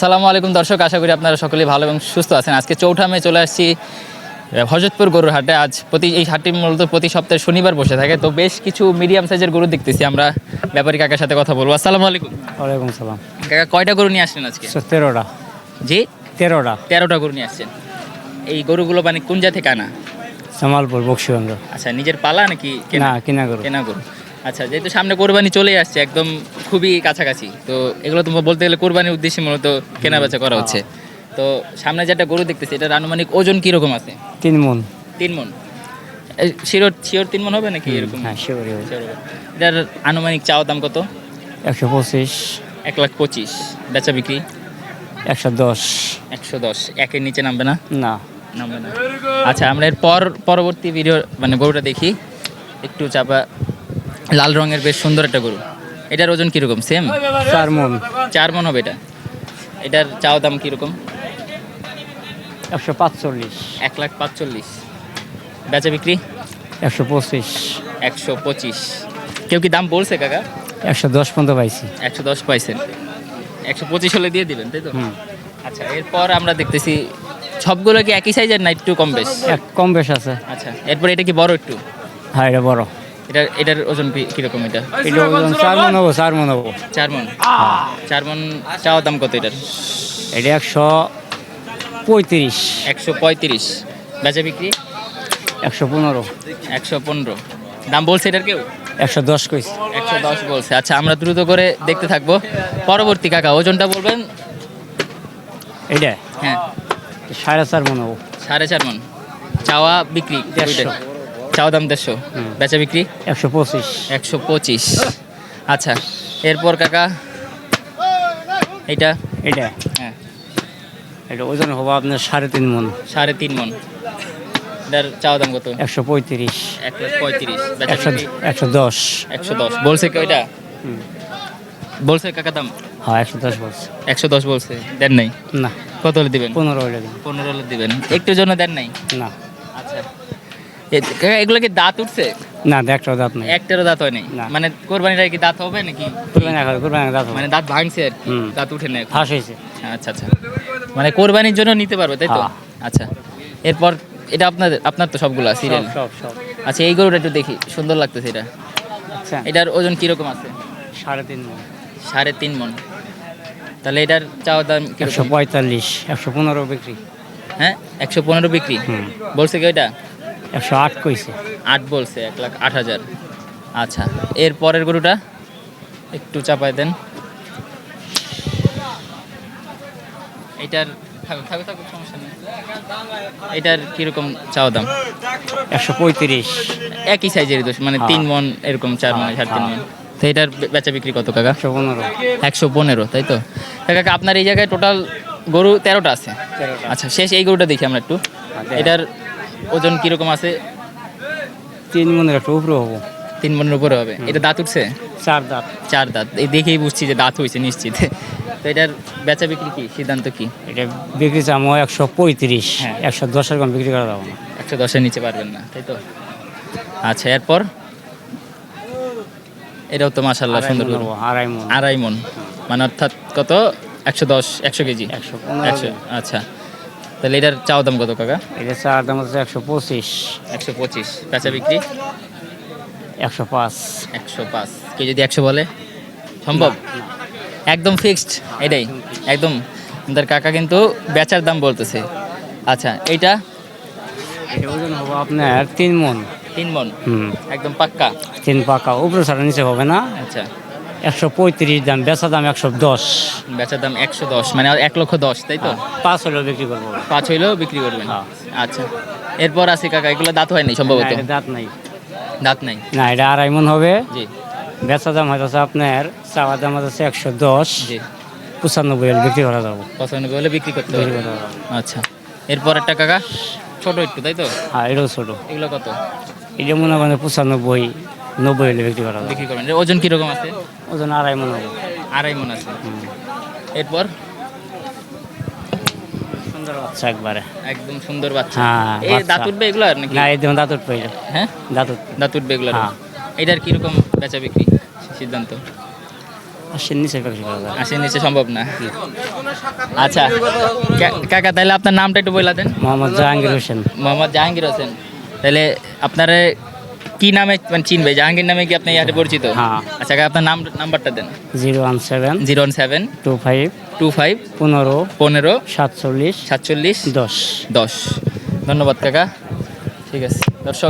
সালামু আলাইকুম দর্শক আশা করি আপনারা সকলেই ভালো এবং সুস্থ আছেন। আজকে চৌঠা মে চলে আসছি হজরতপুর গরুর হাটে। আজ প্রতি এই হাটটি মূলত প্রতি সপ্তাহে শনিবার বসে থাকে। তো বেশ কিছু মিডিয়াম সাইজের গরু দেখতেছি আমরা। ব্যাপারী কাকার সাথে কথা বলব। আসসালামু আলাইকুম। ওয়ালাইকুম সালাম। কাকা কয়টা গরু নিয়ে আসলেন আজকে? তেরোটা। জি? তেরোটা। তেরোটা গরু নিয়ে আসছেন। এই গরুগুলো মানে কোন জাত থেকে আনা জামালপুর বক্সিগঞ্জ আচ্ছা নিজের পালা নাকি কেনা? কিনা করো কেনা গরু। আচ্ছা যেহেতু সামনে কোরবানি চলে আসছে একদম খুবই কাছাকাছি। তো এগুলো তোমার বলতে গেলে কোরবানির উদ্দেশ্যে মূলত কেনা বেচা করা হচ্ছে। তো সামনে যেটা গরু দেখতেছি এটার আনুমানিক ওজন কীরকম আছে? তিন মন। তিন মন? শিওর শিওর তিন মন হবে নাকি এরকম? হ্যাঁ হবে। এটার আনুমানিক চাওয়া দাম কত? একশো পঁচিশ। এক লাখ পঁচিশ। বেচা বিক্রি? একশো দশ। একশো দশ। একের নিচে নামবে না? না। নামবে না। আচ্ছা আমরা এর পর পরবর্তী ভিডিও মানে গরুটা দেখি। একটু চাপা। লাল রঙের বেশ সুন্দর একটা গরু। এটার ওজন কীরকম? সেম চার মন। চার মন হবে এটা? এটার চাও দাম কীরকম? একশো পাঁচচল্লিশ। এক লাখ পাঁচচল্লিশ। বেচা বিক্রি? একশো পঁচিশ। একশো পঁচিশ। কেউ কি দাম বলছে কাকা? একশো দশ পর্যন্ত পাইছি। একশো দশ পাইছেন। একশো পঁচিশ হলে দিয়ে দিবেন তাই তো? হুম। আচ্ছা এরপর আমরা দেখতেছি সবগুলো কি একই সাইজের না একটু কম বেশ? এক কম বেশ আছে। আচ্ছা এরপর এটা কি বড় একটু? হ্যাঁ এটা বড়। এটার এটার ওজন কি- কীরকম এটা? এটা ওজন চার মন হব চার মন হব। চার মন চার মন চাওয়া দাম কত এটার? এটা একশো পঁয়ত্রিশ। একশো পঁয়ত্রিশ। বেচা বিক্রি? একশো পনেরো। একশো পনেরো। দাম বলছে এটার কেউ? একশো দশ কইছি। একশো দশ বলছে। আচ্ছা আমরা দ্রুত করে দেখতে থাকব। পরবর্তী কাকা ওজনটা বলবেন? এটা? হ্যাঁ। সাড়ে চার মন হব। সাড়ে চার মন। চাওয়া বিক্রি। দেড়শো। চাওয়া দাম দেড়শো। বেচা বিক্রি? একশো পঁচিশ। একশো পঁচিশ। আচ্ছা এরপর কাকা? এইটা? এটা হ্যাঁ। এটা ওজন হব আপনার সাড়ে তিন মন। সাড়ে তিন মন। এটার চাওয়া দাম কত? একশো পঁয়ত্রিশ। এক লাখ পঁয়ত্রিশ। একশো একশো দশ। একশো দশ। বলছে কি ওইটা? বলছে কাকা দাম? হ্যাঁ একশো দশ বলছে। একশো দশ বলছে। দেন নাই? না। কত হলে দিবেন? পনেরো হলে দিন পনেরো হলে দিবেন। একটু জন্য দেন নাই? না। আচ্ছা। এগুলো কি দাঁত উঠছে? না একটাও দাঁত নাই। একটারও দাঁত হয় নাই না। মানে কোরবানিটা কি দাঁত হবে নাকি? কুরবানি দাঁত হবে। মানে দাঁত ভাঙছে আর কি দাঁত উঠে না ফাঁস হয়েছে। আচ্ছা আচ্ছা। মানে কোরবানির জন্য নিতে পারবে তাই তো? হ্যাঁ। আচ্ছা। এরপর এটা আপনাদের আপনার তো সবগুলো সিরিয়াল সব সব। আচ্ছা এই গরুটা একটু দেখি সুন্দর লাগতেছে এটা। আচ্ছা। এটার ওজন কীরকম আছে? সাড়ে তিন মণ। সাড়ে তিন মন। তাহলে এটার চাওয়া দাম একশো পঁয়তাল্লিশ একশো পনেরো বিক্রি। হ্যাঁ একশো পনেরো বিক্রি। বলছে কি ওইটা? একশো আট কইছে। আট বলছে এক লাখ আট হাজার। আচ্ছা এর পরের গরুটা? একটু চাপায় দেন। এটার এটার কীরকম চাওয়া দাম? একশো পঁয়ত্রিশ। একই সাইজের দোষ মানে হ্যাঁ। তিন মন এরকম চার মন হ্যাঁ, সাড়ে তিন মন। হ্যাঁ। তো এটার বেচা বিক্রি কত কাকা? একশো পনেরো। একশো পনেরো তাই তো? কাকা আপনার এই জায়গায় টোটাল গরু তেরোটা আছে। আচ্ছা শেষ এই গরুটা দেখি আমরা একটু। এটার ওজন কীরকম আছে? তিন মনের একটা উপরে হব। তিন মনের উপরে হবে। এটা দাঁত উঠছে? চার দাঁত। চার দাঁত। এই দেখেই বুঝছি যে দাঁত হয়েছে নিশ্চিত। তো এটার বেচা বিক্রি কি? সিদ্ধান্ত কি? এটা বিক্রি চাম একশো পঁয়ত্রিশ। হ্যাঁ। একশো দশের কম বিক্রি করা যাব না। একশো দশের নিচে পারবেন না তাই তো? আচ্ছা এরপর? এটাও তো মাসাল্লাহ সুন্দর আড়াই মন। আড়াই মন। মানে অর্থাৎ কত? একশো দশ একশো কেজি? একশো একশো আচ্ছা। তাহলে এটার চাও দাম কত কাকা? এটা চার দাম হচ্ছে একশো পঁচিশ। একশো পঁচিশ। বেচা বিক্রি? একশো পাঁচ। একশো পাঁচ। কেউ যদি একশো বলে? সম্ভব? একদম ফিক্সড এটাই। একদম। তার কাকা কিন্তু বেচার দাম বলতেছে। আচ্ছা এইটা? ওজন হব আপনার তিন মন। তিন মন। হুম। একদম পাক্কা? তিন পাক্কা উপরে ছাড়া নিচে হবে না। আচ্ছা। একশো পঁয়ত্রিশ দাম বেচা দাম একশো দশ। বেচার দাম একশো দশ মানে এক লক্ষ দশ তাই তো? পাঁচ হলেও বিক্রি করব। পাঁচ হইলেও বিক্রি করবেন? হ্যাঁ। আচ্ছা। এরপর আছে কাকা এগুলো দাঁত হয়নি সম্ভবত? দাঁত নাই। দাঁত নাই? না এটা আড়াই মন হবে। জি। বেচা দাম হয়তো আপনার চাওয়া দাম হচ্ছে একশো দশ। জি। পঁচানব্বই হলে বিক্রি করা যাব। পছন্দ হলে বিক্রি করতে হবে। আচ্ছা। এরপর একটা কাকা? ছোট একটু তাই তো? হ্যাঁ এটাও ছোটো। এগুলো কত? এটা মনে করেন পঁচানব্বই। নব্বই হলে বিক্রি করা বিক্রি করবেন। এর ওজন কীরকম আছে? ওজন আড়াই মন হবে। আড়াই মন আছে। এরপর? সুন্দর বাচ্চা একবারে। একদম সুন্দর বাচ্চা। হ্যাঁ, এই দাঁত উঠবে এগুলো আর নাকি? না এই যেমন দাঁত উঠবে হ্যাঁ? দাঁত দাঁত উঠবে এগুলো। এটার কীরকম বেচা বিক্রি সিদ্ধান্ত? আশির নিচে বিক্রি করা যাবে আশির নিচে সম্ভব না। আচ্ছা কাকা তাহলে আপনার নামটা একটু বলে দেন। মোহাম্মদ জাহাঙ্গীর হোসেন। মোহাম্মদ জাহাঙ্গীর হোসেন। তাহলে আপনারা কি নামে মানে চিনবে? জাহাঙ্গীর নামে কি আপনি ইয়াতে পরিচিত? হ্যাঁ। আচ্ছা আপনার নাম নাম্বারটা দেন। Zero one seven zero one seven two five two five পনেরো পনেরো সাতচল্লিশ সাতচল্লিশ দশ। দশ। ধন্যবাদ কাকা। ঠিক আছে দর্শক।